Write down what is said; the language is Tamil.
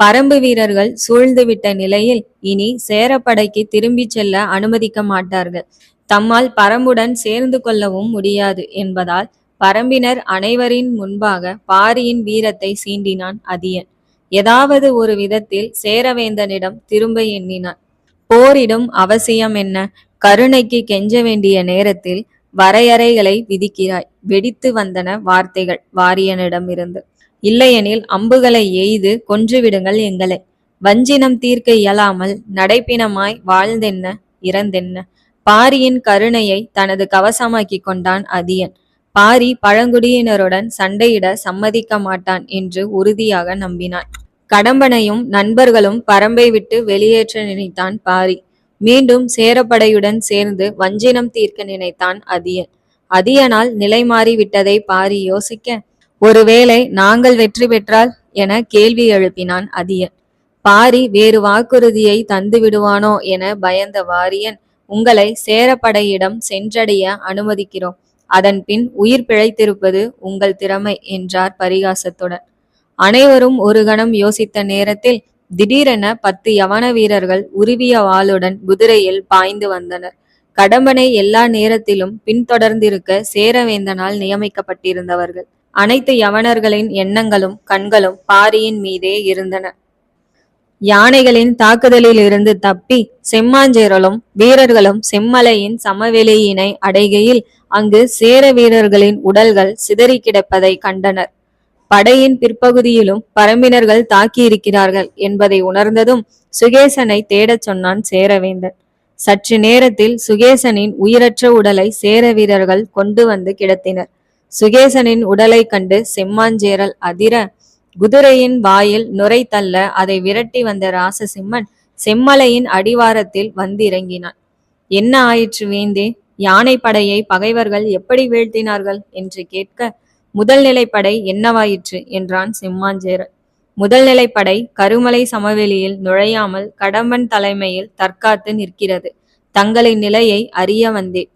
பரம்பு வீரர்கள் சூழ்ந்துவிட்ட நிலையில் இனி சேரப்படைக்கு திரும்பிச் செல்ல அனுமதிக்க மாட்டார்கள். தம்மால் பரம்புடன் சேர்ந்து கொள்ளவும் முடியாது என்பதால் பரம்பினர் அனைவரின் முன்பாக பாரியின் வீரத்தை சீண்டினான் அதியன். ஏதாவது ஒரு விதத்தில் சேரவேந்தனிடம் திரும்ப எண்ணினான். போரிடும் அவசியம் என்ன? கருணைக்கு கெஞ்ச வேண்டிய நேரத்தில் வரையறைகளை விதிக்கிறாய். வெடித்து வந்தன வார்த்தைகள் வாரியனிடமிருந்து. இல்லையெனில் அம்புகளை எய்து கொன்றுவிடுங்கள் எங்களை. வஞ்சினம் தீர்க்க இயலாமல் நடைப்பினமாய் வாழ்ந்தென்ன இறந்தென்ன. பாரியின் கருணையை தனது கவசமாக்கி கொண்டான் அதியன். பாரி பழங்குடியினருடன் சண்டையிட சம்மதிக்க மாட்டான் என்று உறுதியாக நம்பினான். கடம்பனையும் நண்பர்களும் பரம்பை விட்டு வெளியேற்ற நினைத்தான் பாரி. மீண்டும் சேரப்படையுடன் சேர்ந்து வஞ்சினம் தீர்க்க நினைத்தான் அதியன். அதியனால் நிலை மாறிவிட்டதை பாரி யோசிக்க ஒருவேளை நாங்கள் வெற்றி பெற்றால்? என கேள்வி எழுப்பினான் அதியன். பாரி வேறு வாக்குறுதியை தந்து விடுவானோ? என பயந்த வாரியன் உங்களை சேரப்படையிடம் சென்றடைய அனுமதிக்கிறோம். அதன் பின் உயிர் பிழைத்திருப்பது உங்கள் திறமை என்றார் பரிகாசத்துடன் அனைவரும் ஒரு கணம் யோசித்த நேரத்தில் திடீரென பத்து யவன வீரர்கள் உருவிய வாளுடன் குதிரையில் பாய்ந்து வந்தனர். கடம்பனை எல்லா நேரத்திலும் பின்தொடர்ந்திருக்க சேரவேந்தனால் நியமிக்கப்பட்டிருந்தவர்கள். அனைத்து யவனர்களின் எண்ணங்களும் கண்களும் பாரியின் மீதே இருந்தன. யானைகளின் தாக்குதலில் இருந்து தப்பி செம்மாஞ்சேரலும் வீரர்களும் செம்மலையின் சமவெளியினை அடைகையில் அங்கு சேர வீரர்களின் உடல்கள் சிதறி கிடப்பதை கண்டனர். படையின் பிற்பகுதியிலும் பரம்பினர்கள் தாக்கியிருக்கிறார்கள் என்பதை உணர்ந்ததும் சுகேசனை தேடச் சொன்னான் சேரவேந்தன். சற்று நேரத்தில் சுகேசனின் உயிரற்ற உடலை சேர வீரர்கள் கொண்டு வந்து கிடத்தினர். சுகேசனின் உடலை கண்டு செம்மாஞ்சேரல் அதிர குதிரையின் வாயில் நுரை தள்ள அதை விரட்டி வந்த ராசசிம்மன் செம்மலையின் அடிவாரத்தில் வந்திறங்கினான். என்ன ஆயிற்று வேந்தே யானை படையை பகைவர்கள் எப்படி வீழ்த்தினார்கள்? என்று கேட்க முதல் நிலைப்படை என்னவாயிற்று? என்றான் சிம்மாஞ்சேரன். முதல் நிலைப்படை கருமலை சமவெளியில் நுழையாமல் கடம்பன் தலைமையில் தற்காத்து நிற்கிறது. தங்களின் நிலையை அறிய வந்தேன்.